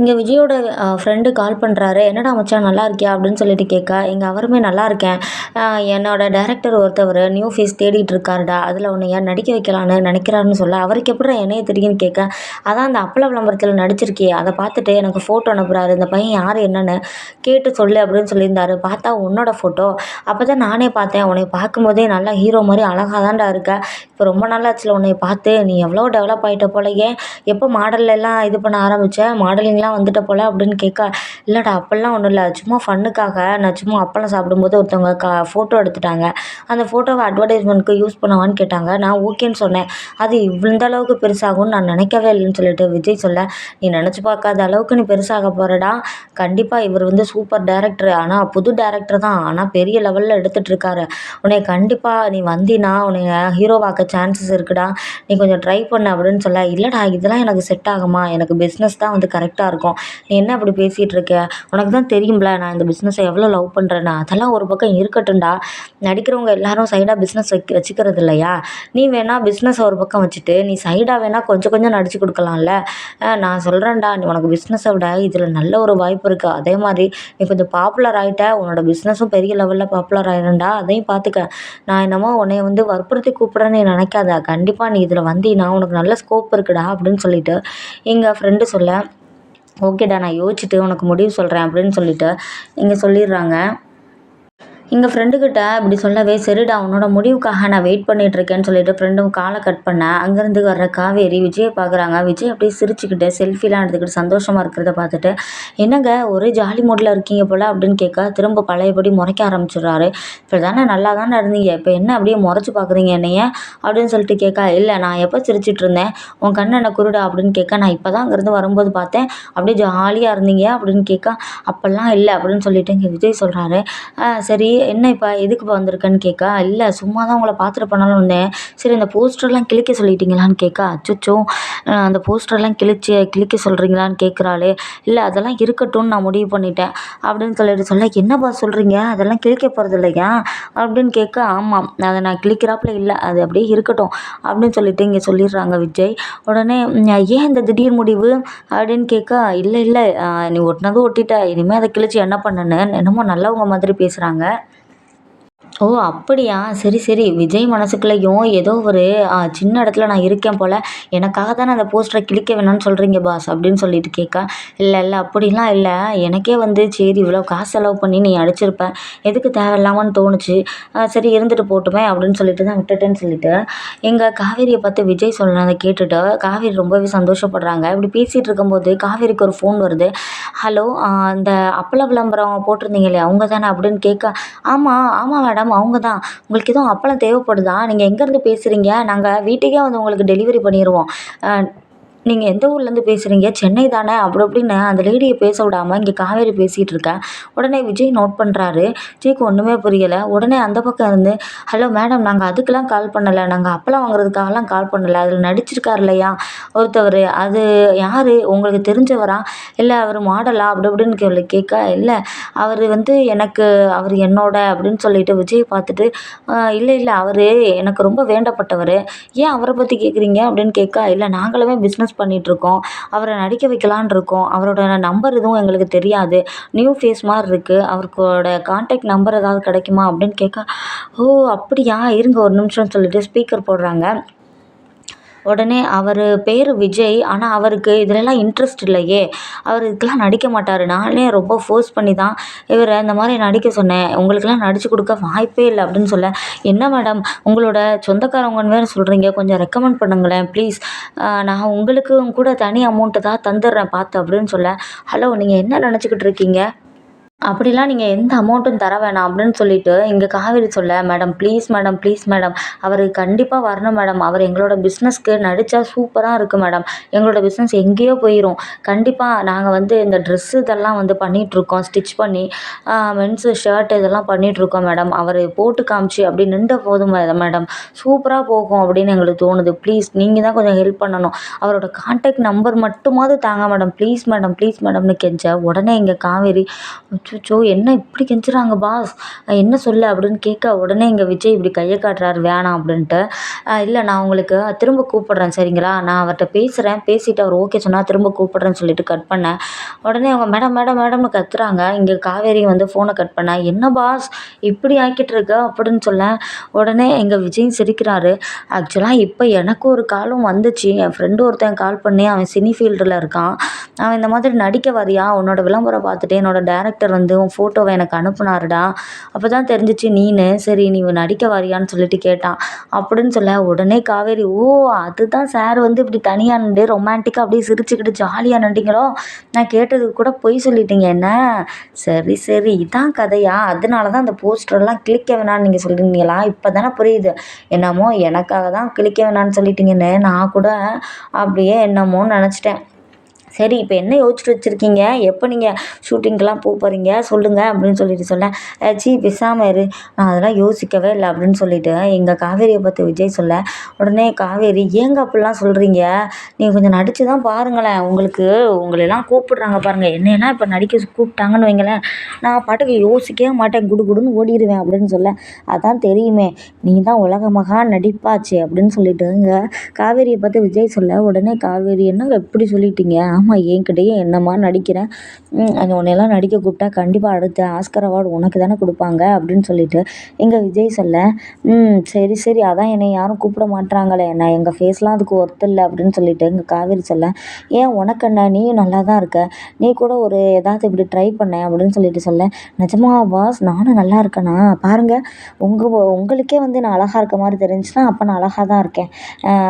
இங்கே விஜயோட friend call பண்ணுறாரு என்னடா மச்சான் நல்லா இருக்கியா? அப்படின்னு சொல்லிட்டு கேட்க இங்கே அவருமே நல்லா இருக்கேன். என்னோட டேரக்டர் ஒருத்தவர் நியூ ஃபேஸ் தேடிட்டு இருக்காருடா. அதில் உன்னை யார் நடிக்க வைக்கலான்னு நினைக்கிறாருன்னு சொல்ல அவருக்கு எப்படி என்னைய தெரியும்னு கேட்க அதான் அந்த அப்பள விளம்பரத்தில் நடிச்சிருக்கியே. அதை பார்த்துட்டு எனக்கு ஃபோட்டோ அனுப்புகிறாரு இந்த பையன் யார் என்னன்னு கேட்டு சொல்லு அப்படின்னு சொல்லியிருந்தாரு. பார்த்தா உன்னோட ஃபோட்டோ அப்போ தான் நானே பார்த்தேன். உன்னை பார்க்கும்போதே நல்லா ஹீரோ மாதிரி அழகாக தான்டா இருக்க. இப்போ ரொம்ப நாளாச்சுல உன்னை பார்த்து. நீ எவ்வளோ டெவலப் ஆகிட்ட போலயே. எப்போ மாடல்ல எல்லாம் இது பண்ண ஆரம்பித்த மாடலிங்லாம் வந்துட்ட போல அப்படின்னு கேட்க இல்லைடா அப்போல்லாம் ஒன்றும் இல்லை. சும்மா ஃபன்னுக்காக நான் சும்மா அப்பளம் சாப்பிடும்போது ஒருத்தவங்க கா ஃபோட்டோ எடுத்துட்டாங்க. அந்த ஃபோட்டோவை அட்வர்டைஸ்மெண்ட்க்கு யூஸ் பண்ணவான்னு கேட்டாங்க. நான் ஓகேன்னு சொன்னேன். அது இந்த அளவுக்கு பெருசாகும்னு நான் நினைக்கவே இல்லைன்னு சொல்லிட்டு விஜய் சொல்ல நீ நினச்சி பார்க்காத அளவுக்கு நீ பெருசாக போகிறடா கண்டிப்பாக இவர் வந்து சூப்பர் டேரக்டர் ஆனால் புது டேரக்டர் தான். ஆனால் பெரிய லெவலில் எடுத்துகிட்டு இருக்காரு. உன்னை கண்டிப்பாக நீ வந்தினா உன்னை ஹீரோவாக்க சான்சஸ் இருக்குடா. நீ கொஞ்சம் ட்ரை பண்ண அப்படின்னு சொல்ல இல்லைடா இதெல்லாம் எனக்கு செட் ஆகுமா? எனக்கு பிஸ்னஸ் தான் வந்து கரெக்டாக இருக்கும். நீ என்ன அப்படி பேசிகிட்டு இருக்க உனக்கு தான் தெரியும்ல நான் இந்த பிஸ்னஸை எவ்வளோ லவ் பண்ணுறேன்னு அதெல்லாம் ஒரு பக்கம் இருக்கட்டும்டா. நடிக்கிறவங்க எல்லாரும் சைடாக பிஸ்னஸ் வைக்க வச்சுக்கிறது இல்லையா? நீ வேணால் பிஸ்னஸை ஒரு பக்கம் வச்சுட்டு நீ சைடாக வேணால் கொஞ்சம் கொஞ்சம் நடிச்சு கொடுக்கலாம்ல. நான் சொல்கிறேன்டா நீ உனக்கு பிஸ்னஸை விட இதில் நல்ல ஒரு வாய்ப்பு இருக்குது அதே மாதிரி நீ கொஞ்சம் பாப்புலர் ஆகிட்ட உன்னோட பிஸ்னஸும் பெரிய லெவலில் பாப்புலர் ஆகிடும்டா அதையும் பார்த்துக்க நான் என்னமோ உன்னை வந்து வற்புறுத்தி கூப்பிட்றேன்னு நினைக்காதா நினைக்காத. கண்டிப்பாக நீ இதில் வந்தீன்னா உனக்கு நல்ல ஸ்கோப் இருக்குடா அப்படின்னு சொல்லிட்டு எங்கள் ஃப்ரெண்டு சொல்ல ஓகேடா நான் யோசிச்சுட்டு உனக்கு முடிவு சொல்கிறேன் அப்படின்னு சொல்லிட்டு இங்கே சொல்லிடுறாங்க. எங்கள் ஃப்ரெண்டுக்கிட்ட இப்படி சொல்லவே சரிடா உன்னோட முடிவுக்காக நான் வெயிட் பண்ணிகிட்ருக்கேன்னு சொல்லிட்டு ஃப்ரெண்டும் காலை கட் பண்ண அங்கேருந்து வர்ற காவேரி விஜயை பார்க்குறாங்க விஜய் அப்படியே சிரிச்சுக்கிட்டு செல்ஃபிலாம் எடுத்துக்கிட்டு சந்தோஷமாக இருக்கிறத பார்த்துட்டு என்னங்க ஒரே ஜாலி மூடில் இருக்கீங்க போல் அப்படின்னு கேட்க திரும்ப பழையபடி முறைக்க ஆரம்பிச்சிடுறாரு. இப்போ தானே நல்லா தானே இருந்தீங்க இப்போ என்ன அப்படியே முறைச்சி பார்க்குறீங்க என்னைய? அப்படின்னு சொல்லிட்டு கேட்க இல்லை நான் எப்போ சிரிச்சிட்டு இருந்தேன்? உன் கண் என்ன குருடா? அப்படின்னு கேட்க நான் இப்போ தான் அங்கேருந்து வரும்போது பார்த்தேன். அப்படியே ஜாலியாக இருந்தீங்க? அப்படின்னு கேட்க அப்போல்லாம் இல்லை. அப்படின்னு சொல்லிட்டு இங்கே விஜய் சொல்கிறாரு சரி என்ன இப்போ எதுக்குப்பா வந்திருக்கேன்னு கேட்கா இல்லை சும்மா தான் உங்களை பார்த்துட்டு போனாலும் வந்தேன். சரி இந்த போஸ்டர்லாம் கிழிக்க சொல்லிட்டீங்களான்னு கேட்கா அச்சோ அந்த போஸ்டர்லாம் கிழிச்சு கிழிக்க சொல்கிறீங்களான்னு கேட்குறாளே இல்லை அதெல்லாம் இருக்கட்டும்னு நான் முடிவு பண்ணிட்டேன். அப்படின்னு சொல்லிட்டு சொல்ல என்னப்பா சொல்கிறீங்க அதெல்லாம் கிழிக்க போகிறது இல்லையா அப்படின்னு கேட்க ஆமாம் அதை நான் கிழிக்கிறாப்புல இல்லை அது அப்படியே இருக்கட்டும் அப்படின்னு சொல்லிட்டு இங்கே சொல்லிடுறாங்க விஜய். உடனே ஏன் இந்த திடீர் முடிவு? அப்படின்னு கேட்க இல்லை இல்லை நீ ஒட்டினதும் ஒட்டிட்ட இனிமேல் அதை கிழிச்சு என்ன பண்ணுன்னு என்னமோ நல்லவங்க மாதிரி பேசுகிறாங்க ஓ அப்படியா? சரி சரி. விஜய் மனசுக்குள்ளேயும் ஏதோ ஒரு சின்ன இடத்துல நான் இருக்கேன் போல். எனக்காக தானே அந்த போஸ்டரை கிழிக்க வேணாம்னு சொல்கிறீங்க பாஸ் அப்படின்னு சொல்லிட்டு கேட்க. இல்லை இல்லை அப்படிலாம் இல்லை. எனக்கே வந்து சரி இவ்வளோ காசு செலவு பண்ணி நீ அடிச்சிருப்ப. எதுக்கு தேவையில்லாமன்னு தோணுச்சு. சரி இருந்துட்டு போட்டுமே அப்படின்னு சொல்லிட்டு தான் விட்டுட்டேன்னு சொல்லிட்டு எங்கள் காவேரியை பார்த்து விஜய் சொன்னதை கேட்டுட்டு காவேரி ரொம்பவே சந்தோஷப்படுறாங்க. இப்படி பேசிகிட்டு இருக்கும்போது காவேரிக்கு ஒரு ஃபோன் வருது. ஹலோ இந்த அப்பள விளம்பரம் போட்டிருந்தீங்களே இல்லையா அவங்க தானே? அப்படின்னு கேட்க ஆமாம் ஆமாம் மேடம் அவங்க தான் உங்களுக்கு எதுவும் அப்பளம் தேவைப்படுதா? நீங்கள் எங்கேருந்து பேசுகிறீங்க நாங்கள் வீட்டுக்கே வந்து உங்களுக்கு டெலிவரி பண்ணிடுவோம் நீங்கள் எந்த ஊர்லேருந்து பேசுகிறீங்க சென்னை தானே? அப்படி அப்படின்னு அந்த லேடியை பேச விடாமல் இங்கே காவேரி பேசிகிட்டு இருக்கேன் உடனே விஜய் நோட் பண்ணுறாரு விஜய்க்கு ஒன்றுமே புரியலை. உடனே அந்த பக்கம் இருந்து ஹலோ மேடம் நாங்கள் அதுக்கெலாம் கால் பண்ணலை. நாங்கள் அப்பளம் வாங்குறதுக்காகலாம் கால் பண்ணலை. அதில் நடிச்சிருக்கார் இல்லையா? ஒருத்தவர். அது யார்? உங்களுக்கு தெரிஞ்சவரா? இல்லை அவர் மாடலா அப்படி அப்படின்னு கேள்வி கேட்க இல்லை. அவர் வந்து எனக்கு அவர் என்னோட அப்படின்னு சொல்லிட்டு விஜய் பார்த்துட்டு இல்லை இல்லை. அவர் எனக்கு ரொம்ப வேண்டப்பட்டவர். ஏன் அவரை பற்றி கேட்குறீங்க அப்படின்னு கேட்க இல்லை நாங்களுமே பிஸ்னஸ் பண்ணிகிட்ருக்கோம் அவரை நடிக்க வைக்கலான்னு இருக்கோம் அவரோட நம்பர் எதுவும் எங்களுக்கு தெரியாது. நியூ ஃபேஸ் மாதிரி இருக்குது அவருக்கோட கான்டாக்ட் நம்பர் ஏதாவது கிடைக்குமா அப்படின்னு கேட்க ஓ அப்படியா? இருங்க ஒரு நிமிஷம் சொல்லிட்டு ஸ்பீக்கர் போடுறாங்க. உடனே அவர் பேர் விஜய் ஆனால் அவருக்கு இதிலெல்லாம் இன்ட்ரெஸ்ட் இல்லையே. அவர் இதுக்கெலாம் நடிக்க மாட்டார். நானே ரொம்ப ஃபோர்ஸ் பண்ணி தான் இவரை இந்த மாதிரி நடிக்க சொன்னேன். உங்களுக்கெல்லாம் நடித்து கொடுக்க வாய்ப்பே இல்லை அப்படின்னு சொல்ல. என்ன மேடம் உங்களோட சொந்தக்காரவங்கன்னு வேறு சொல்கிறீங்க கொஞ்சம் ரெக்கமெண்ட் பண்ணுங்களேன் ப்ளீஸ் நான் உங்களுக்கு கூட தனி அமௌண்ட்டு தான் தந்துடுறேன் பார்த்து அப்படின்னு சொல்ல. ஹலோ நீங்கள் என்ன நினச்சிக்கிட்டு இருக்கீங்க? அப்படிலாம் நீங்கள் எந்த அமௌண்ட்டும் தர வேணாம் அப்படின்னு சொல்லிட்டு இங்கே காவேரி சொல்ல madam please madam please madam அவர் கண்டிப்பாக வரணும் மேடம் அவர் எங்களோட பிஸ்னஸ்க்கு நடித்தா சூப்பராக இருக்குது மேடம் எங்களோட பிஸ்னஸ் எங்கேயோ போயிடும் கண்டிப்பாக நாங்கள் வந்து இந்த ட்ரெஸ்ஸு இதெல்லாம் வந்து பண்ணிகிட்ருக்கோம் ஸ்டிச் பண்ணி மென்ஸு ஷர்ட் இதெல்லாம் பண்ணிகிட்ருக்கோம் மேடம் அவர் போட்டு காமிச்சு அப்படி நின்ற போதும் மேடம் சூப்பராக போகும் அப்படின்னு எங்களுக்கு தோணுது. ப்ளீஸ் நீங்கள் தான் கொஞ்சம் ஹெல்ப் பண்ணணும். அவரோட கான்டாக்ட் நம்பர் மட்டுமாவது தாங்க மேடம் ப்ளீஸ் மேடம் ப்ளீஸ் மேடம்னு கெஞ்ச உடனே இங்கே காவேரி அச்சச்சோ என்ன இப்படி கெஞ்சுறாங்க பாஸ்? என்ன சொல்லு அப்படின்னு கேட்க உடனே இங்கே விஜய் இப்படி கையை காட்டுறாரு வேணாம் அப்படின்ட்டு. இல்லை நான் உங்களுக்கு திரும்ப கூப்பிடுறேன் சரிங்களா? நான் அவர்கிட்ட பேசுகிறேன் பேசிட்டு அவர் ஓகே சொன்னால் திரும்ப கூப்பிட்றேன்னு சொல்லிட்டு கட் பண்ணேன். உடனே அவங்க மேடம் மேடம் மேடம்னு கத்துறாங்க. இங்கே காவேரி வந்து ஃபோனை கட் பண்ண என்ன பாஸ்? இப்படி ஆக்கிட்டு இருக்க? அப்படின்னு சொல்ல உடனே எங்கள் விஜயும் சிரிக்கிறாரு. ஆக்சுவலாக இப்போ எனக்கு ஒரு காலும் வந்துச்சு. என் ஃப்ரெண்டு ஒருத்தன் கால் பண்ணி அவன் சினி ஃபீல்டில் இருக்கான். அவன் இந்த மாதிரி நடிக்க வரியா உன்னோட விளம்பரம் பார்த்துட்டு என்னோட டேரக்டர் வந்து வந்து உன் ஃபோட்டோவை எனக்கு அனுப்புனாருடா. அப்போ தான் தெரிஞ்சிச்சு நீனு சரி நீ நடிக்க வரியான்னு சொல்லிட்டு கேட்டான். அப்படின்னு சொல்ல உடனே காவேரி ஓ அதுதான் சார் வந்து இப்படி தனியாக நின்று ரொமான்டிக்காக அப்படியே சிரிச்சுக்கிட்டு ஜாலியாக நின்றீங்களோ? நான் கேட்டதுக்கு கூட பொய் சொல்லிட்டீங்க என்ன? சரி சரி இதான் கதையா? அதனால தான் அந்த போஸ்டர்லாம் கிளிக்க வேணாம்னு நீங்கள் சொல்கிறீங்களா இப்போ தானே புரியுது. என்னமோ எனக்காக தான் கிளிக்க வேணாம்னு சொல்லிட்டீங்கன்னு நான் கூட அப்படியே என்னமோன்னு நினச்சிட்டேன். சரி இப்போ என்ன யோசிச்சுட்டு வச்சுருக்கீங்க? எப்போ நீங்கள் ஷூட்டிங்க்கெலாம் போக போகிறீங்க சொல்லுங்கள் அப்படின்னு சொல்லிட்டு சொன்னேன். ச்சீ பேசாமல் இரு. நான் அதெல்லாம் யோசிக்கவே இல்லை அப்படின்னு சொல்லிட்டு எங்கள் காவேரியை பார்த்து விஜய் சொல்ல உடனே காவேரி ஏங்க அப்படிலாம் சொல்கிறீங்க நீங்கள் கொஞ்சம் நடித்து தான் பாருங்களேன். உங்களுக்கு உங்களெல்லாம் கூப்பிடுறாங்க பாருங்கள் என்னையெல்லாம் இப்போ நடிக்க கூப்பிட்டாங்கன்னு வைங்களேன். நான் பாட்டுக்கு யோசிக்கவே மாட்டேன். குடு குடுன்னு ஓடிடுவேன் அப்படின்னு சொல்ல. அதான் தெரியுமே. நீ தான் உலக மகா நடிப்பாச்சு அப்படின்னு சொல்லிட்டு இங்கே காவேரியை பார்த்து விஜய் சொல்ல உடனே காவேரி என்னங்க எப்படி சொல்லிட்டீங்க? ஆமாம் என்கிட்டயே என்னம்மா நடிக்கிறேன் அந்த உன்னையெல்லாம் நடிக்க கூப்பிட்டா கண்டிப்பாக அடுத்த ஆஸ்கர் அவார்டு உனக்கு தானே கொடுப்பாங்க அப்படின்னு சொல்லிட்டு. எங்கள் விஜய் சொல்ல ம் சரி சரி அதான் என்னை யாரும் கூப்பிட மாட்றாங்களே நான் எங்கள் ஃபேஸ்லாம் அதுக்கு ஒர்த்து இல்லை அப்படின்னு சொல்லிட்டு எங்கள் காவேரி சொல்ல ஏன் உனக்கு என்ன? நீயும் நல்லா தான் இருக்க. நீ கூட ஒரு ஏதாவது இப்படி ட்ரை பண்ண அப்படின்னு சொல்லிட்டு சொல்ல நிஜமா பாஸ் நானும் நல்லா இருக்கேனா? பாருங்கள் உங்கள் உங்களுக்கே வந்து நான் அழகாக இருக்க மாதிரி தெரிஞ்சுன்னா அப்போ நான் அழகாக தான் இருக்கேன்.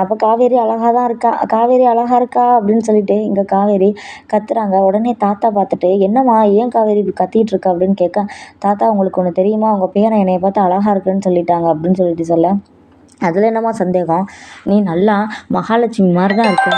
அப்போ காவேரி அழகாக தான் இருக்கா காவேரி அழகாக இருக்கா? அப்படின்னு சொல்லிட்டு இங்கே காவேரி கத்துறாங்க. உடனே தாத்தா பார்த்துட்டு என்னம்மா ஏன் காவேரி இப்படி கத்திட்டு இருக்க? அப்படின்னு கேட்க தாத்தா உங்களுக்கு ஒன்று தெரியுமா? உங்கள் பேரன் என்னை பார்த்து அழகாக இருக்குன்னு சொல்லிட்டாங்க அப்படின்னு சொல்லிட்டு சொல்ல. அதில் என்னம்மா சந்தேகம்? நீ நல்லா மகாலட்சுமி மாதிரி தான் இருக்க.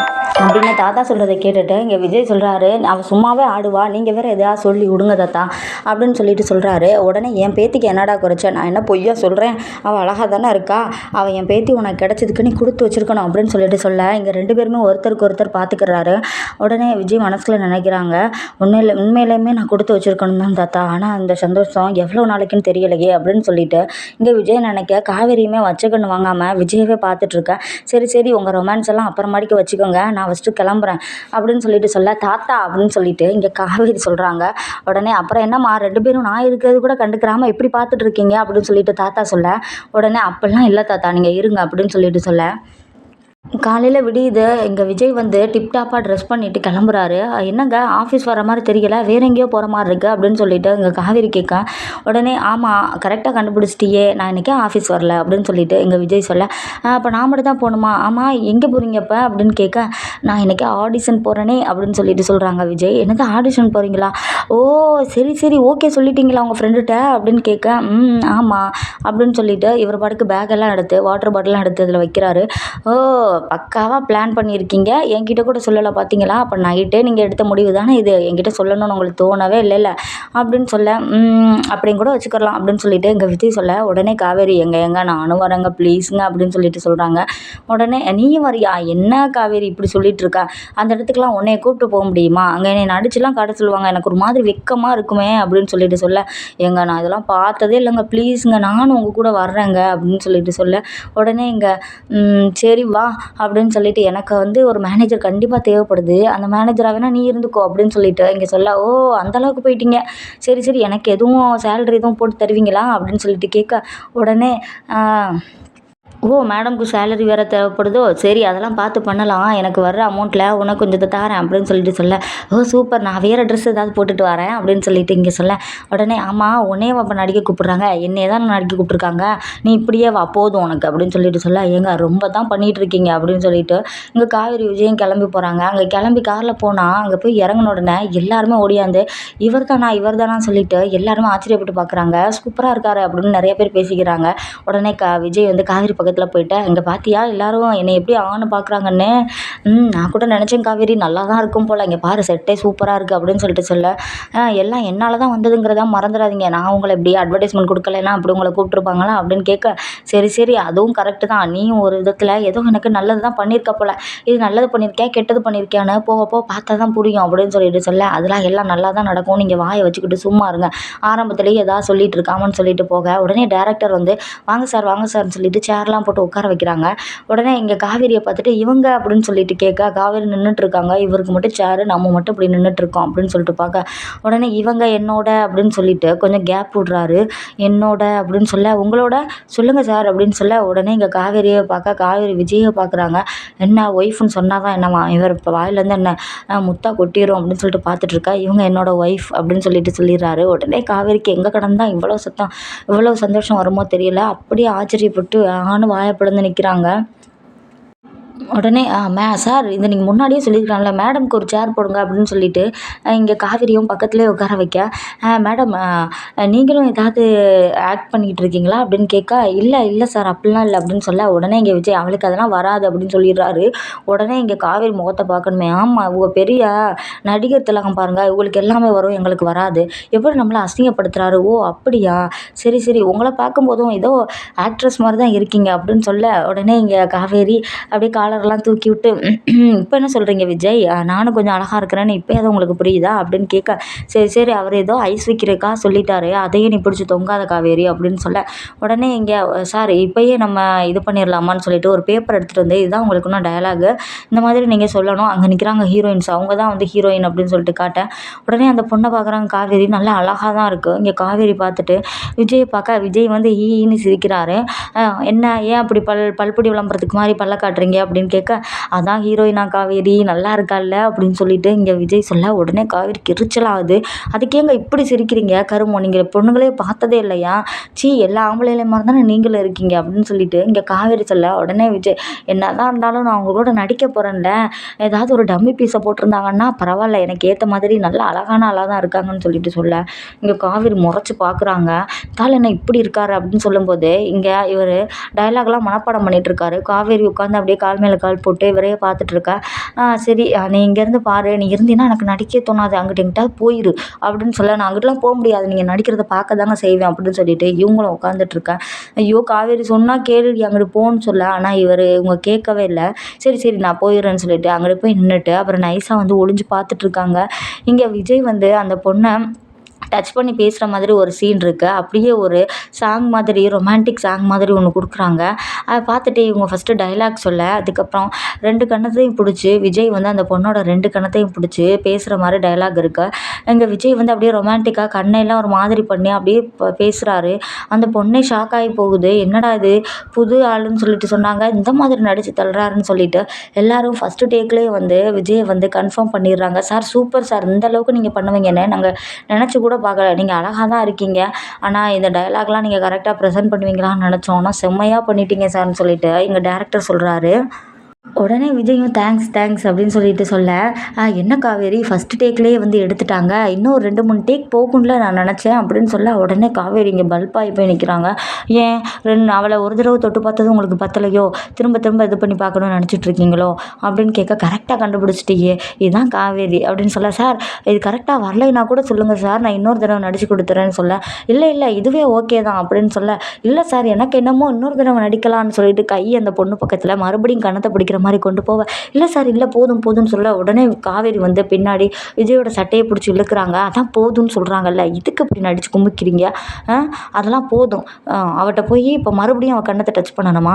அப்படின்னு தாத்தா சொல்கிறத கேட்டுட்டு இங்கே விஜய் சொல்கிறாரு அவள் சும்மாவே ஆடுவா நீங்கள் வேறு எதாவது சொல்லி விடுங்க தாத்தா அப்படின்னு சொல்லிட்டு சொல்கிறாரு உடனே என் பேத்திக்கு என்னடா குறைச்ச? நான் என்ன பொய்யா சொல்கிறேன் அவள் அழகாக தானே இருக்கா? அவள் என் பேத்தி உனக்கு கிடச்சதுக்கு நீ கொடுத்து வச்சிருக்கணும் அப்படின்னு சொல்லிட்டு சொல்ல இங்கே ரெண்டு பேருமே ஒருத்தருக்கு ஒருத்தர் பார்த்துக்கிறாரு உடனே விஜய் மனசில் நினைக்கிறாங்க உண்மையில உண்மையிலையுமே நான் கொடுத்து வச்சுருக்கணும் தான் தாத்தா ஆனால் அந்த சந்தோஷம் எவ்வளோ நாளைக்குன்னு தெரியலையே அப்படின்னு சொல்லிட்டு இங்கே விஜய் நினைக்க காவேரியுமே வச்சுக்கணும் வாங்காமல் விஜயவே பார்த்துட்ருக்கேன் சரி சரி உங்கள் ரொமான்ஸ் எல்லாம் அப்புறமாடிக்கு வச்சுக்கோங்க. நான் ஃபஸ்ட்டு கிளம்புறேன். அப்படின்னு சொல்லிட்டு சொல்ல தாத்தா அப்படின்னு சொல்லிட்டு இங்கே காவேரி சொல்கிறாங்க உடனே அப்புறம் என்னம்மா? ரெண்டு பேரும் நான் இருக்கிறது கூட கண்டுக்கிறாமல் எப்படி பார்த்துட்டு இருக்கீங்க அப்படின்னு சொல்லிட்டு தாத்தா சொல்ல உடனே அப்படிலாம் இல்லை தாத்தா நீங்கள் இருங்க. அப்படின்னு சொல்லிட்டு சொல்ல காலையில் விடியுது. எங்கள் விஜய் வந்து டிப்டாப்பாக ட்ரெஸ் பண்ணிவிட்டு கிளம்புறாரு. என்னங்க ஆஃபீஸ் வர மாதிரி தெரியல வேற எங்கேயோ போகிற மாதிரி இருக்குது அப்படின்னு சொல்லிட்டு இங்கே காவேரி கேட்க உடனே ஆமாம் கரெக்டாக கண்டுபிடிச்சிட்டியே நான் இன்றைக்கி ஆஃபீஸ் வரல அப்படின்னு சொல்லிட்டு எங்கள் விஜய் சொல்ல அப்போ நான் மட்டும் தான் போகணுமா? ஆமாம் எங்கே போகிறீங்க இப்போ அப்படின்னு கேட்க நான் இன்றைக்கி ஆடிஷன் போகிறேனே அப்படின்னு சொல்லிட்டு சொல்கிறாங்க விஜய். என்னது ஆடிஷன் போகிறீங்களா ஓ சரி சரி ஓகே சொல்லிட்டீங்களா உங்கள் ஃப்ரெண்டுகிட்ட அப்படின்னு கேட்க ம் ஆமாம் அப்படின்னு சொல்லிட்டு இவர் பாட்டுக்கு பேக்கெல்லாம் எடுத்து வாட்டர் பாட்டிலாம் எடுத்து அதில் வைக்கிறாரு. ஓ பக்காவாக பிளான் பண்ணியிருக்கீங்க. என்கிட்ட கூட சொல்லலை பார்த்தீங்களா அப்போ நைட்டே நீங்கள் எடுத்த முடிவு தானே இது? என்கிட்ட சொல்லணும்னு உங்களுக்கு தோணவே இல்லைல்ல? அப்படின்னு சொல்ல அப்படின்னு கூட வச்சுக்கலாம் அப்படின்னு சொல்லிட்டு எங்கள் விஜய் சொல்ல உடனே காவேரி எங்க எங்க நானும் வரேங்க ப்ளீஸுங்க அப்படின்னு சொல்லிட்டு சொல்கிறாங்க உடனே நீயும் வரியா? என்ன காவேரி இப்படி சொல்லிட்டு இருக்கா? அந்த இடத்துக்குலாம் உன்னைய கூப்பிட்டு போக முடியுமா? அங்கே என்னை நடிச்சுலாம் காட்ட சொல்லுவாங்க. எனக்கு ஒரு மாதிரி வெக்கமாக இருக்குமே அப்படின்னு சொல்லிட்டு சொல்ல எங்க நான் இதெல்லாம் பார்த்ததே இல்லைங்க ப்ளீஸுங்க நானும் உங்கள் கூட வர்றேங்க அப்படின்னு சொல்லிட்டு சொல்ல உடனே இங்கே சரி வா. அப்படின்னு சொல்லிட்டு எனக்கு வந்து ஒரு மேனேஜர் கண்டிப்பாக தேவைப்படுது. அந்த மேனேஜராக வேணால் நீ இருந்துக்கோ அப்படின்னு சொல்லிட்டு இங்கே சொல்ல ஓ அந்தளவுக்கு போயிட்டீங்க. சரி சரி எனக்கு எதுவும் சேல்ரி எதுவும் போட்டு தருவீங்களா? அப்படின்னு சொல்லிட்டு கேட்க உடனே ஓ மேடம்க்கு சேலரி வேறு தேவைப்படுதோ? சரி அதெல்லாம் பார்த்து பண்ணலாம். எனக்கு வர்ற அமௌண்ட்டில் உனக்கு கொஞ்சத்தை தாரேன் அப்படின்னு சொல்லிட்டு சொல்ல. ஓ சூப்பர் நான் வேறு ட்ரெஸ் ஏதாவது போட்டுட்டு வரேன் அப்படின்னு சொல்லிட்டு இங்கே சொல்ல. உடனே ஆமாம் உன்னையே அப்போ நடிக்க கூப்பிட்றாங்க. என்னையே தான் நடிக்க கூப்பிட்ருக்காங்க நீ இப்படியே வா போதும் உனக்கு அப்படின்னு சொல்லிட்டு சொல்ல. ஏங்க ரொம்ப தான் பண்ணிகிட்டு இருக்கீங்க அப்படின்னு சொல்லிட்டு இங்கே காவேரி விஜயம் கிளம்பி போகிறாங்க அங்கே கிளம்பி காரில் போனால் அங்கே போய் இறங்கின உடனே எல்லாருமே ஓடியாந்து இவர் தானா இவர் தானா சொல்லிட்டு எல்லாருமே ஆச்சரியப்பட்டு பார்க்குறாங்க சூப்பராக இருக்காரு அப்படின்னு நிறைய பேர் பேசிக்கிறாங்க. உடனே கா விஜய் வந்து காவேரி பக்கத்தில் பக்கத்தில் போயிட்டு அங்கே பார்த்தியா எல்லாரும் என்னை எப்படி ஆன்னு பார்க்குறாங்கன்னு ம் நான் கூட நினச்சேன் காவேரி நல்லா தான் இருக்கும் போல். இங்கே பாரு செட்டே சூப்பராக இருக்குது அப்படின்னு சொல்லிட்டு சொல்ல. எல்லாம் என்னால் தான் வந்ததுங்கிறதா மறந்துடாதீங்க. நான் உங்களை இப்படி அட்வர்டைஸ்மெண்ட் கொடுக்கலன்னா அப்படி உங்களை கூப்பிட்ருப்பாங்களா அப்படின்னு கேட்க சரி சரி அதுவும் கரெக்டு தான். நீயும் ஒரு விதத்தில் ஏதோ எனக்கு நல்லது தான் பண்ணியிருக்க போல். இது நல்லது பண்ணியிருக்கியா கெட்டது பண்ணியிருக்கியான்னு போக போக பார்த்தா தான் புரியும் அப்படின்னு சொல்லிட்டு சொல்ல. அதெல்லாம் எல்லாம் நல்லா தான் நடக்கும். நீங்கள் வாயை வச்சுக்கிட்டு சும்மா இருங்க. ஆரம்பத்துலேயே எதாவது சொல்லிட்டு இருக்காமன்னு சொல்லிட்டு போக. உடனே டேரக்டர் வந்து வாங்க சார் வாங்க சார்னு சொல்லிட்டு சேர்லாம் போட்டு உட்கார வைக்கிறாங்க. உடனே இங்கே காவேரியை பார்த்துட்டு இவங்க அப்படின்னு சொல்லிட்டு கேட்க காவேரி நின்றுட்டு இருக்காங்க. இவருக்கு மட்டும் சேரு நம்ம மட்டும் இப்படி நின்றுட்டு இருக்கோம். அப்படின்னு சொல்லிட்டு பார்க்க. உடனே இவங்க என்னோட அப்படின்னு சொல்லிட்டு கொஞ்சம் கேப் விடுறாரு. என்னோட அப்படின்னு சொல்ல உங்களோட? சொல்லுங்கள் சார் அப்படின்னு சொல்ல உடனே இங்கே காவேரியை பார்க்க காவேரி விஜயை பார்க்குறாங்க. என்ன ஒய்ஃப்னு சொன்னால் தான் என்னம்மா இவர் இப்போ வாயிலேருந்து என்ன முத்தா கொட்டிடும் அப்படின்னு சொல்லிட்டு பார்த்துட்டு இருக்கா. இவங்க என்னோட ஒய்ஃப் அப்படின்னு சொல்லிட்டு சொல்லிடுறாரு. உடனே காவேரிக்கு எங்கே கடந்தால் இவ்வளோ சத்தம் இவ்வளோ சந்தோஷம் வருமோ தெரியல. அப்படியே ஆச்சரியப்பட்டு ஆணும் வாயை பிளந்து நிற்கிறாங்க உடனே மே சார் இதை நீங்கள் முன்னாடியே சொல்லியிருக்கலாம்ல. மேடம்க்கு ஒரு சேர் போடுங்க அப்படின்னு சொல்லிட்டு இங்கே காவேரியும் பக்கத்துலேயே உட்கார வைக்க மேடம் நீங்களும் ஏதாவது ஆக்ட் பண்ணிக்கிட்டு இருக்கீங்களா? அப்படின்னு கேட்க இல்லை இல்லை சார் அப்படிலாம் இல்லை அப்படின்னு சொல்ல உடனே இங்கே விஜய் அவளுக்கு அதெல்லாம் வராது அப்படின்னு சொல்லிடுறாரு. உடனே இங்கே காவேரி முகத்தை பார்க்கணுமே. ஆமாம் இவங்க பெரிய நடிகர் திலகம் பாருங்கள் இவங்களுக்கு எல்லாமே வரும் எங்களுக்கு வராது. எப்படி நம்மளை அசிங்கப்படுத்துகிறாரு ஓ அப்படியா? சரி சரி உங்களை பார்க்கும்போதும் ஏதோ ஆக்ட்ரஸ் மாதிரி தான் இருக்கீங்க அப்படின்னு சொல்ல உடனே இங்கே காவேரி அப்படியே கால காலர்லாம் தூக்கி விட்டு இப்போ என்ன சொல்கிறீங்க விஜய்? நானும் கொஞ்சம் அழகாக இருக்கிறேன்னு இப்போயாவது உங்களுக்கு புரியுதா? அப்படின்னு கேட்க சரி சரி அவர் ஏதோ ஐஸ் விற்கிறக்கா சொல்லிட்டாரு. அதையும் நீ பிடிச்சி தொங்காத காவேரி அப்படின்னு சொல்ல உடனே இங்கே சார் இப்போயே நம்ம இது பண்ணிடலாமான்னு சொல்லிட்டு ஒரு பேப்பர் எடுத்துகிட்டு வந்து இதுதான் உங்களுக்கு இன்னும் டயலாகு இந்த மாதிரி நீங்கள் சொல்லணும். அங்கே நிற்கிறாங்க ஹீரோயின்ஸ் அவங்க தான் வந்து ஹீரோயின் அப்படின்னு சொல்லிட்டு காட்டேன். உடனே அந்த பொண்ணை பார்க்குறாங்க காவேரி. நல்லா அழகாக தான் இருக்குது இங்கே காவேரி பார்த்துட்டு விஜயை பார்க்க விஜய் வந்து ஈன்னு சிரிக்கிறாரு. என்ன ஏன் அப்படி பல் பல்புடி விளம்பரத்துக்கு மாதிரி பல்ல காட்டுறீங்க? அப்படின்னு கேட்க அதான் ஹீரோயினா காவேரி நல்லா இருக்கால்ல அப்படின்னு சொல்லிட்டு இங்கே விஜய் சொல்ல உடனே காவேரிக்கு எரிச்சலாகுது அதுக்கேங்க இப்படி சிரிக்கிறீங்க? கருமோ நீங்கள் பொண்ணுங்களே பார்த்ததே இல்லையா? சி எல்லா ஆம்பளையில மாதிரி தானே நீங்களும் இருக்கீங்க? அப்படின்னு சொல்லிட்டு இங்கே காவேரி சொல்ல உடனே விஜய் என்னதான் இருந்தாலும் நான் அவங்க கூட நடிக்க போகிறேன்ல ஏதாவது ஒரு டம்மி பீஸை போட்டிருந்தாங்கன்னா பரவாயில்ல. எனக்கு ஏற்ற மாதிரி நல்லா அழகான ஆளாக தான் இருக்காங்கன்னு சொல்லிட்டு சொல்ல. இங்கே காவேரி முறைச்சி பார்க்குறாங்க தாள் என்ன இப்படி இருக்காரு? அப்படின்னு சொல்லும்போது இங்கே இவர் டைலாக்லாம் மனப்பாடம் பண்ணிகிட்டு இருக்காரு. காவேரி உட்காந்து அப்படியே கால் மேலே கால் போட்டு இவரையே பார்த்துட்ருக்கா சரி நீ இங்கேருந்து பாரு நீ இருந்தீன்னா எனக்கு நடிக்க தோணாது அங்கிட்ட எங்கிட்டாவது போயிரு அப்படின்னு சொல்ல நான் அங்கிட்டலாம் போக முடியாது நீங்கள் நடிக்கிறத பார்க்க தாங்க செய்வேன் அப்படின்னு சொல்லிட்டு இவங்களும் உட்காந்துட்ருக்கேன் ஐயோ காவேரி சொன்னால் கேளுடி அங்கிட்டு போன்னு சொல்ல ஆனால் இவர் இவங்க கேட்கவே இல்லை சரி சரி நான் போயிடுறேன்னு சொல்லிட்டு அங்கிட்டு போய் நின்றுட்டு அப்புறம் நைஸாக வந்து ஒளிஞ்சு பார்த்துட்ருக்காங்க. இங்கே விஜய் வந்து அந்த பொண்ணை டச் பண்ணி பேசுகிற மாதிரி ஒரு சீன் இருக்குது அப்படியே ஒரு சாங் மாதிரி ரொமான்டிக் சாங் மாதிரி ஒன்று கொடுக்குறாங்க. அதை பார்த்துட்டு இவங்க ஃபஸ்ட்டு டைலாக் சொல்ல அதுக்கப்புறம் ரெண்டு கன்னத்தையும் பிடிச்சி விஜய் வந்து அந்த பொண்ணோட ரெண்டு கன்னத்தையும் பிடிச்சி பேசுகிற மாதிரி டைலாக் இருக்குது எங்கள் விஜய் வந்து அப்படியே ரொமான்டிக்காக கண்ணையெல்லாம் ஒரு மாதிரி பண்ணி அப்படியே பேசுகிறாரு அந்த பொண்ணே ஷாக் ஆகி போகுது. என்னடா இது? புது ஆளுன்னு சொல்லிட்டு சொன்னாங்க. இந்த மாதிரி நடித்து தள்ளுறாருன்னு சொல்லிட்டு எல்லாரும் ஃபஸ்ட்டு டேக்லேயே வந்து விஜயை வந்து கன்ஃபார்ம் பண்ணிடுறாங்க. Sir super sir. இந்த அளவுக்கு நீங்கள் பண்ணுவீங்கன்னு நாங்கள் நினச்சி கூட பார்க்கல. நீங்கள் அழகாக தான் இருக்கீங்க. ஆனால் இந்த டயலாக்லாம் நீங்கள் கரெக்டாக ப்ரெசென்ட் பண்ணுவீங்களான்னு நினச்சோம். ஆனால் செம்மையாக பண்ணிட்டீங்க சார்னு சொல்லிட்டு எங்கள் டேரக்டர் சொல்கிறாரு உடனே விஜயும் தேங்க்ஸ் தேங்க்ஸ் அப்படின்னு சொல்லிட்டு சொல்ல என்ன காவேரி? ஃபஸ்ட்டு டேக்லேயே வந்து எடுத்துட்டாங்க. இன்னும் ஒரு ரெண்டு மூணு டேக் போகும்ல நான் நினச்சேன் அப்படின்னு சொல்ல உடனே காவேரி இங்கே பல்பாகி போய் நிற்கிறாங்க ஏன்? ரெண்டு அவளை ஒரு தடவை தொட்டு பார்த்தது உங்களுக்கு பத்தலையோ? திரும்ப திரும்ப இது பண்ணி பார்க்கணும்னு நினச்சிட்ருக்கீங்களோ அப்படின்னு கேட்க கரெக்டாக கண்டுபிடிச்சிட்டியே. இதுதான் காவேரி அப்படின்னு சொல்ல சார் இது கரெக்டாக வரலைன்னா கூட சொல்லுங்கள் சார் நான் இன்னொரு தடவை நடிச்சு கொடுத்துறேன்னு சொல்ல. இல்லை இல்லை இதுவே ஓகே தான் அப்படின்னு சொல்ல இல்லை சார் எனக்கு என்னமோ இன்னொரு தடவை நடிக்கலாம்னு சொல்லிட்டு கை அந்த பொண்ணு பக்கத்தில் மறுபடியும் கணத்தை பிடிக்க வைக்கிற மாதிரி கொண்டு போவேன் இல்லை சார் இல்லை போதும் போதும்னு சொல்ல உடனே காவேரி வந்து பின்னாடி விஜயோட சட்டையை பிடிச்சி இழுக்கிறாங்க. அதான் போதும்னு சொல்கிறாங்கல்ல இதுக்கு இப்படி நடிச்சு கும்பிக்கிறீங்க அதெல்லாம் போதும். அவட்ட போய் இப்போ மறுபடியும் அவள் கண்ணத்தை டச் பண்ணணுமா?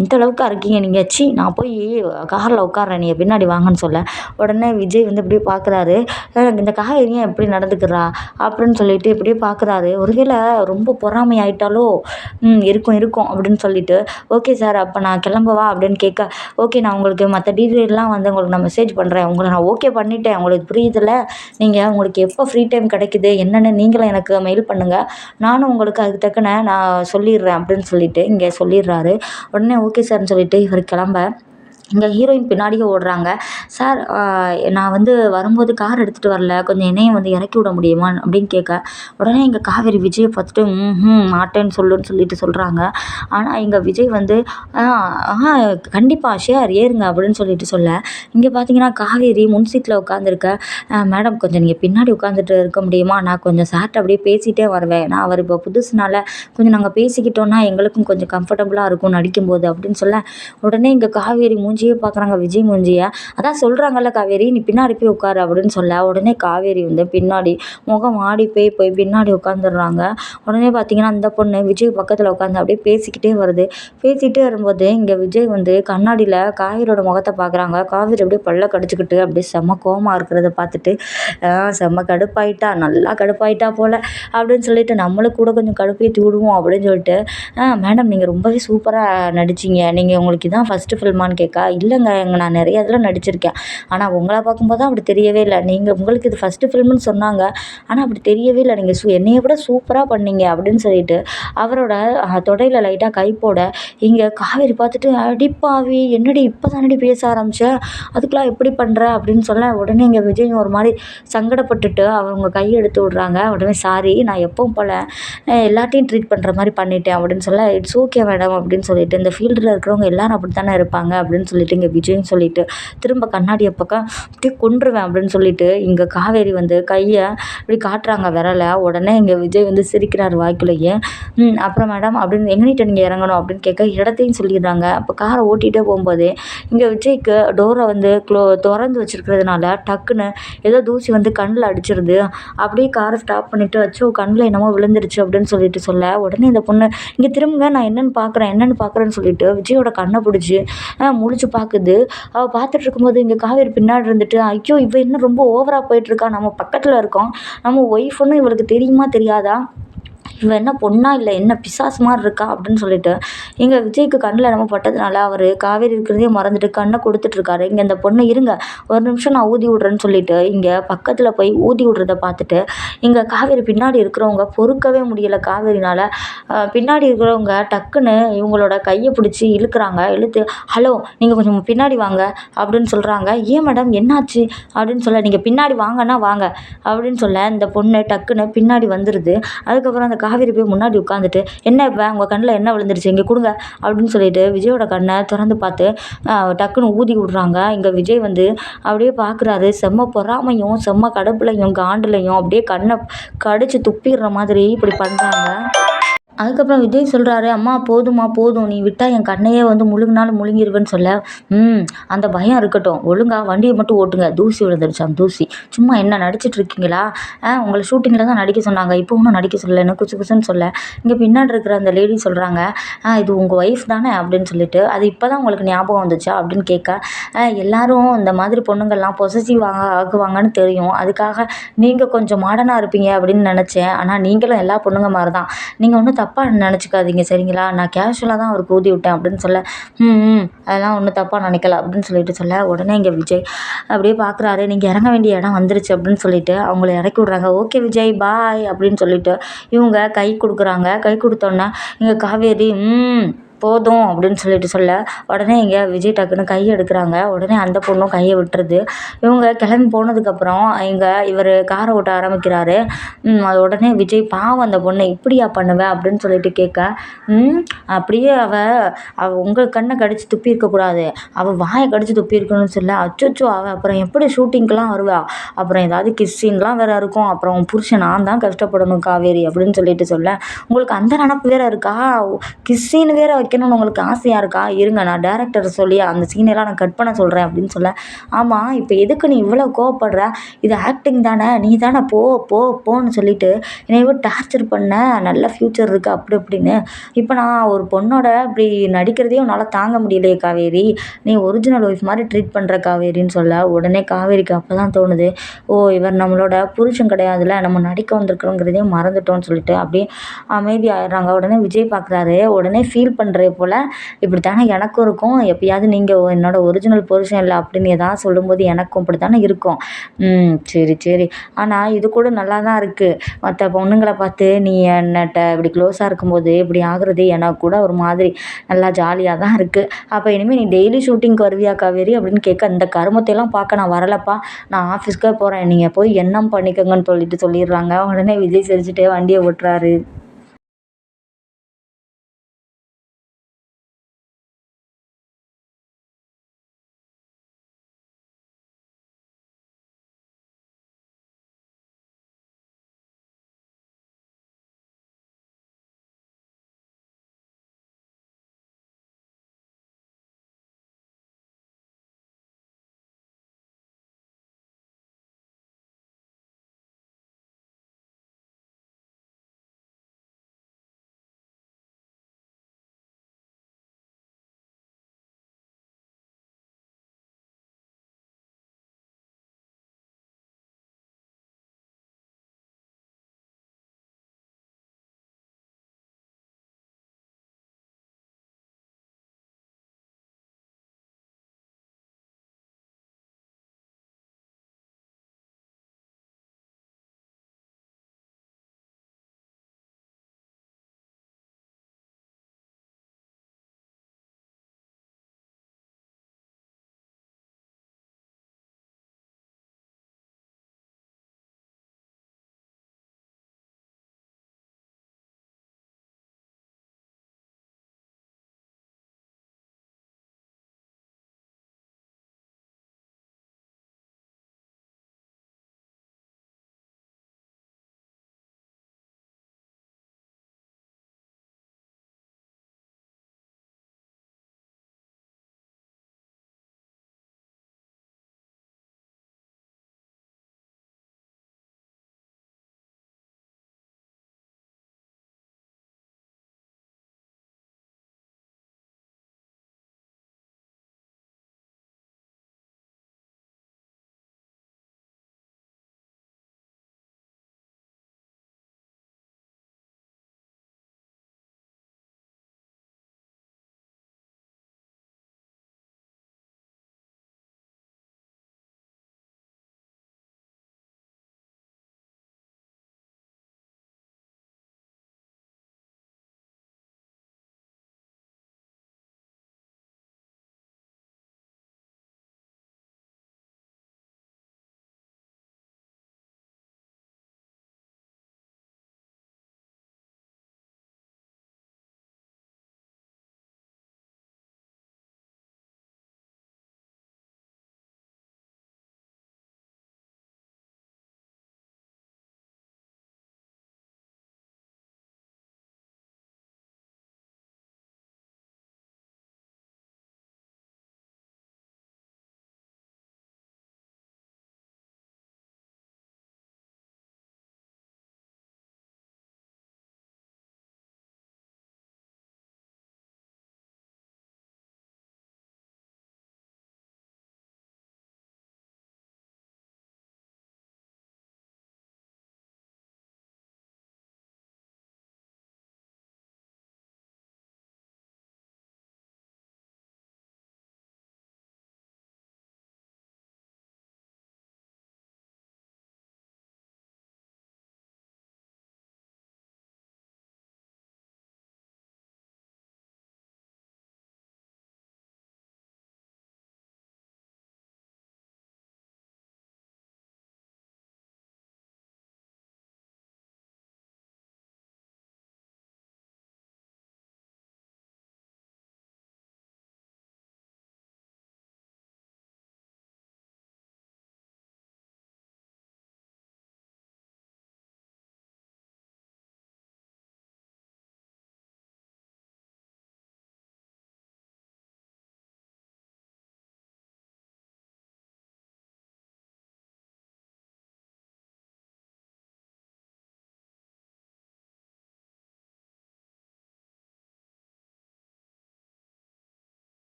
இந்த அளவுக்கு இருக்கீங்க நீங்கள் சி நான் போய் காரில் உட்காறேன் நீங்கள் பின்னாடி வாங்கன்னு சொல்ல. உடனே விஜய் வந்து இப்படியே பார்க்குறாரு இந்த காவேரியும் எப்படி நடந்துக்கிறா? அப்படின்னு சொல்லிட்டு இப்படியே பார்க்குறாரு ஒருவேளை ரொம்ப பொறாமை ஆயிட்டாலோ? இருக்கும் இருக்கும் அப்படின்னு சொல்லிட்டு. ஓகே சார் அப்போ நான் கிளம்பவா அப்படின்னு கேட்க. ஓகே நான் உங்களுக்கு மற்ற டீட்டெயிலெலாம் வந்து உங்களுக்கு நான் மெசேஜ் பண்ணுறேன் உங்களை நான் ஓகே பண்ணிவிட்டேன் உங்களுக்கு புரியுதுல்ல நீங்கள் உங்களுக்கு எப்போ ஃப்ரீ டைம் கிடைக்குது? என்னென்னு நீங்களும் எனக்கு மெயில் பண்ணுங்கள் நானும் உங்களுக்கு அதுக்கு தக்கன நான் சொல்லிடுறேன் அப்படின்னு சொல்லிவிட்டு இங்கே சொல்லிடுறாரு. உடனே ஓகே சார்னு சொல்லிவிட்டு இவர் கிளம்ப. இங்கே ஹீரோயின் பின்னாடியே ஓடுறாங்க. சார் நான் வந்து வரும்போது கார் எடுத்துகிட்டு வரல. கொஞ்சம் என்னையும் வந்து இறக்கி விட முடியுமா? அப்படின்னு கேட்க உடனே இங்கே காவேரி விஜயை பார்த்துட்டு ம் மாட்டேன்னு சொல்லுன்னு சொல்லிட்டு சொல்கிறாங்க ஆனால் இங்கே விஜய் வந்து ஆ கண்டிப்பாக ஷேர் ஏறுங்க அப்படின்னு சொல்லிட்டு சொல்ல இங்கே பார்த்தீங்கன்னா காவேரி முன் சீட்டில் உட்காந்துருக்க மேடம் கொஞ்சம் நீங்கள் பின்னாடி உட்காந்துட்டு இருக்க முடியுமா? நான் கொஞ்சம் சார்ட்ட அப்படியே பேசிகிட்டே வருவேன். நான் அவர் இப்போ புதுசுனால கொஞ்சம் நாங்கள் பேசிக்கிட்டோன்னா எங்களுக்கும் கொஞ்சம் கம்ஃபர்டபுளாக இருக்கும் நடிக்கும்போது அப்படின்னு சொல்ல உடனே இங்கே காவேரி மூஞ்சி மூஞ்சியே பார்க்குறாங்க. விஜய் மூஞ்சியை. அதான் சொல்கிறாங்கல்ல காவேரி நீ பின்னாடி போய் உட்காரு அப்படின்னு சொல்ல. உடனே காவேரி வந்து பின்னாடி முகம் ஆடி போய் போய் பின்னாடி உட்காந்துடுறாங்க உடனே பார்த்தீங்கன்னா அந்த பொண்ணு விஜய் பக்கத்தில் உட்காந்து அப்படியே பேசிக்கிட்டே வருது. பேசிகிட்டே வரும்போது இங்கே விஜய் வந்து கண்ணாடியில் காவேரியோட முகத்தை பார்க்குறாங்க. காவேரி அப்படியே பல்ல கடிச்சிக்கிட்டு அப்படியே செம்ம கோவமாக இருக்கிறத பார்த்துட்டு செம்ம கடுப்பாயிட்டா நல்லா கடுப்பாயிட்டா போல் அப்படின்னு சொல்லிட்டு நம்மளும் கூட கொஞ்சம் கடுப்பேற்றி விடுவோம் அப்படின்னு சொல்லிட்டு மேடம் நீங்கள் ரொம்பவே சூப்பராக நடிச்சிங்க. நீங்கள் உங்களுக்கு இதான் ஃபஸ்ட்டு ஃபில்மான்னு கேட்க இல்லைங்க நான் நிறைய இதில் நடிச்சிருக்கேன். ஆனால் உங்களை பார்க்கும்போது தான் அப்படி தெரியவே இல்லை. நீங்கள் உங்களுக்கு இது ஃபஸ்ட்டு ஃபிலிம்னு சொன்னாங்க. ஆனால் அப்படி தெரியவே இல்லை. நீங்கள் சூ என்னைய விட சூப்பராக பண்ணீங்க அப்படின்னு சொல்லிட்டு அவரோட தொடையில் லைட்டாக கை போட இங்கே காவேரி பார்த்துட்டு அடிப்பாவி என்னடி இப்போ தானடி பேச ஆரம்பித்தேன் அதுக்கெலாம் எப்படி பண்ணுற அப்படின்னு சொல்ல உடனே இங்கே விஜய் ஒரு மாதிரி சங்கடப்பட்டுட்டு அவங்க கையை எடுத்து விட்றாங்க. உடனே சாரி நான் எப்பவும் போல் எல்லாத்தையும் ட்ரீட் பண்ணுற மாதிரி பண்ணிட்டேன். அப்படின்னு சொல்ல இட்ஸ் ஓகே மேடம் அப்படின்னு சொல்லிட்டு இந்த ஃபீல்டில் இருக்கிறவங்க எல்லோரும் அப்படி தானே இருப்பாங்க அப்படின்னு சொல்லி சொல்லிட்டு இங்கே விஜய்னு சொல்லிட்டு திரும்ப கண்ணாடியை பக்கம் அப்படியே கொன்றுவேன் அப்படின்னு சொல்லிட்டு இங்கே காவேரி வந்து கையை இப்படி காட்டுறாங்க விரலை. உடனே இங்கே விஜய் வந்து சிரிக்கிறார் வாய்க்குள்ளேயே. அப்புறம் மேடம் அப்படின்னு எங்கனிட்ட நீங்கள் இறங்கணும் அப்படின்னு கேட்க இடத்தையும் சொல்லிடுறாங்க. அப்போ காரை ஓட்டிகிட்டே போகும்போதே இங்கே விஜய்க்கு டோரை வந்து க்ளோ திறந்து வச்சுருக்கிறதுனால டக்குன்னு ஏதோ தூசி வந்து கண்ணில் அடிச்சிருது. அப்படியே காரை ஸ்டாப் பண்ணிவிட்டு வச்சோ கண்ணில் என்னமோ விழுந்துருச்சு அப்படின்னு சொல்லிட்டு சொல்ல உடனே இந்த பொண்ணு இங்கே திரும்புங்க நான் என்னென்னு பார்க்குறேன் என்னென்னு பார்க்குறேன்னு சொல்லிட்டு விஜயோட கண்ணை பிடிச்சி முழிச்சு பார்க்குது அவள் பார்த்துட்டு இருக்கும்போது இங்கே காவேரி பின்னாடி இருந்துட்டு ஐயோ இவள் இன்னும் ரொம்ப ஓவராக போயிட்டுருக்கா நம்ம பக்கத்தில் இருக்கோம். நம்ம ஒய்ஃப்னு இவளுக்கு தெரியுமா தெரியாதா? இவ என்ன பொண்ணா இல்லை? என்ன பிசாசு மாதிரி இருக்கா? அப்படின்னு சொல்லிட்டு. இங்கே விஜய்க்கு கண்ணில் நம்ம பட்டதுனால அவர் காவேரி இருக்கிறதே மறந்துட்டு கண்ணை கொடுத்துட்ருக்காரு இங்கே இந்த பொண்ணு இருங்க. ஒரு நிமிஷம் நான் ஊதி விட்றேன்னு சொல்லிட்டு இங்கே பக்கத்தில் போய் ஊதி விட்றத பார்த்துட்டு இங்கே காவேரி பின்னாடி இருக்கிறவங்க பொறுக்கவே முடியலை காவேரினால். பின்னாடி இருக்கிறவங்க டக்குன்னு இவங்களோட கையை பிடிச்சி இழுக்கிறாங்க. இழுத்து ஹலோ நீங்கள் கொஞ்சம் பின்னாடி வாங்க அப்படின்னு சொல்கிறாங்க ஏன் மேடம்? என்னாச்சு? அப்படின்னு சொல்ல நீங்கள் பின்னாடி வாங்கன்னா வாங்க அப்படின்னு சொல்ல இந்த பொண்ணு டக்குன்னு பின்னாடி வந்துடுது அதுக்கப்புறம் அந்த காவேரி போய் முன்னாடி உட்காந்துட்டு என்ன இப்போ? உங்கள் கண்ணில் என்ன விழுந்துருச்சு? இங்கே கொடுங்க அப்படின்னு சொல்லிட்டு விஜயோட கண்ணை திறந்து பார்த்து டக்குன்னு ஊதி விட்றாங்க. இங்கே விஜய் வந்து அப்படியே பார்க்குறாரு செம்ம பொறாமையும் செம்ம கடப்புலையும் காண்டுலையும் அப்படியே கண்ணை கடிச்சு துப்பிடுற மாதிரி இப்படி பண்ணுறாங்க அதுக்கப்புறம் விஜய் சொல்கிறாரு அம்மா போதும்மா போதும். நீ விட்டால் என் கண்ணையே வந்து முழுங்கினாலும் முழுங்கிருவேன்னு சொல்ல. ம் அந்த பயம் இருக்கட்டும். ஒழுங்கா வண்டியை மட்டும் ஓட்டுங்க. தூசி விழுந்துருச்சாம் தூசி. சும்மா என்ன நடிச்சிட்டு இருக்கீங்களா? உங்களை ஷூட்டிங்கில் தான் நடிக்க சொன்னாங்க. இப்போ ஒன்றும் நடிக்க சொல்லலை என்ன குச்சு குசுன்னு சொல்ல. இங்கே பின்னாடி இருக்கிற அந்த லேடி சொல்கிறாங்க ஆ இது உங்கள் ஒய்ஃப் தானே? அப்படின்னு சொல்லிட்டு அது இப்போ தான் உங்களுக்கு ஞாபகம் வந்துச்சா? அப்படின்னு கேட்க எல்லாரும் இந்த மாதிரி பொண்ணுங்கள்லாம் பொசசிவ் வாங்க ஆகுவாங்கன்னு தெரியும். அதுக்காக நீங்கள் கொஞ்சம் மாடர்னாக இருப்பீங்க அப்படின்னு நினச்சேன். ஆனால் நீங்களும் எல்லா பொண்ணுங்க மாதிரி தான் நீங்கள் ஒன்றும் தப்பாக நினச்சிக்காதீங்க சரிங்களா? நான் கேஷுவலாக தான் அவருக்கு ஊதி விட்டேன் அப்படின்னு சொல்ல ம் ம் அதெல்லாம் ஒன்றும் தப்பாக நினைக்கல அப்படின்னு சொல்லிட்டு சொல்ல உடனே இங்கே விஜய் அப்படியே பார்க்குறாரு நீங்கள் இறங்க வேண்டிய இடம் வந்துருச்சு அப்படின்னு சொல்லிட்டு அவங்கள இறக்கி விட்றாங்க. ஓகே விஜய் பாய் அப்படின்னு சொல்லிட்டு இவங்க கை கொடுக்குறாங்க. கை கொடுத்தோன்னே இங்கே காவேரி ம் போதும் அப்படின்னு சொல்லிட்டு சொல்ல உடனே இங்கே விஜய் டக்குன்னு கையை எடுக்கிறாங்க. உடனே அந்த பொண்ணும் கையை விட்டுருது. இவங்க கிளம்பி போனதுக்கப்புறம் இங்கே இவர் காரை ஓட்ட ஆரம்பிக்கிறாரு. அது உடனே விஜய் பாவம் அந்த பொண்ணை இப்படியா பண்ணுவேன் அப்படின்னு சொல்லிட்டு கேட்க அப்படியே அவள் அவள் உங்கள் கண்ணை கடிச்சு துப்பி இருக்கக்கூடாது அவள் வாயை கடிச்சு துப்பி இருக்கணும்னு சொல்ல அச்சோச்சோ அவள் அப்புறம் எப்படி ஷூட்டிங்க்கெலாம் வருவா? அப்புறம் ஏதாவது கிஸ்ஸின்லாம் வேறு இருக்கும். அப்புறம் புருஷன் நான் தான் கஷ்டப்படணும் காவேரி அப்படின்னு சொல்லிட்டு சொல்ல உங்களுக்கு அந்த நினப்பு வேறு இருக்கா? கிஸ்ஸின்னு வேறு வைக்கணும்னு உங்களுக்கு ஆசையாக இருக்கா? இருங்க நான் டேரக்டர் சொல்லி அந்த சீனெல்லாம் நான் கட் பண்ண சொல்கிறேன் அப்படின்னு சொல்ல. ஆமாம் இப்போ எதுக்கு நீ இவ்வளோ கோவப்படுற? இது ஆக்டிங் தானே நீ தானே போ போ போன்னு சொல்லிட்டு என்னை இவ்வளோ டார்ச்சர் பண்ண நல்ல ஃப்யூச்சர் இருக்குது அப்படி இப்படின்னு. இப்போ நான் ஒரு பொண்ணோட இப்படி நடிக்கிறதையும் உன்னால் தாங்க முடியலையே காவேரி. நீ ஒரிஜினல் ஒய்ஃப் மாதிரி ட்ரீட் பண்ணுற காவேரின்னு சொல்ல. உடனே காவேரிக்கு அப்போ தான் தோணுது. ஓ இவர் நம்மளோட புருஷன் கிடையாதுல நம்ம நடிக்க வந்திருக்கிறோங்கிறதையும் மறந்துட்டோம்னு சொல்லிட்டு அப்படியே அமைதி ஆயிடுறாங்க உடனே விஜய் பார்க்குறாரு உடனே ஃபீல் பண்ணுற பண்ணுறது போல். இப்படி தானே எனக்கும் இருக்கும். எப்பயாவது நீங்கள் என்னோடய ஒரிஜினல் புருஷன் இல்லை அப்படின்னு எதாவது சொல்லும்போது எனக்கும் இப்படி தானே இருக்கும். ம் சரி சரி. ஆனால் இது கூட நல்லா தான் இருக்குது மற்ற பொண்ணுங்களை பார்த்து நீ என்னட்ட இப்படி க்ளோஸாக இருக்கும்போது இப்படி ஆகுறது எனக்கு கூட ஒரு மாதிரி நல்லா ஜாலியாக தான் இருக்குது அப்போ இனிமேல் நீ டெய்லி ஷூட்டிங்க்கு வருவியா காவேரி? அப்படின்னு கேட்க இந்த கருமத்தையெல்லாம் பார்க்க நான் வரலப்பா. நான் ஆஃபீஸ்க்கே போகிறேன் நீங்கள் போய் என்ன பண்ணிக்கோங்கன்னு சொல்லிட்டு சொல்லிடுறாங்க. உடனே விஜய் சிரிச்சுட்டே வண்டியை ஓட்டுறாரு.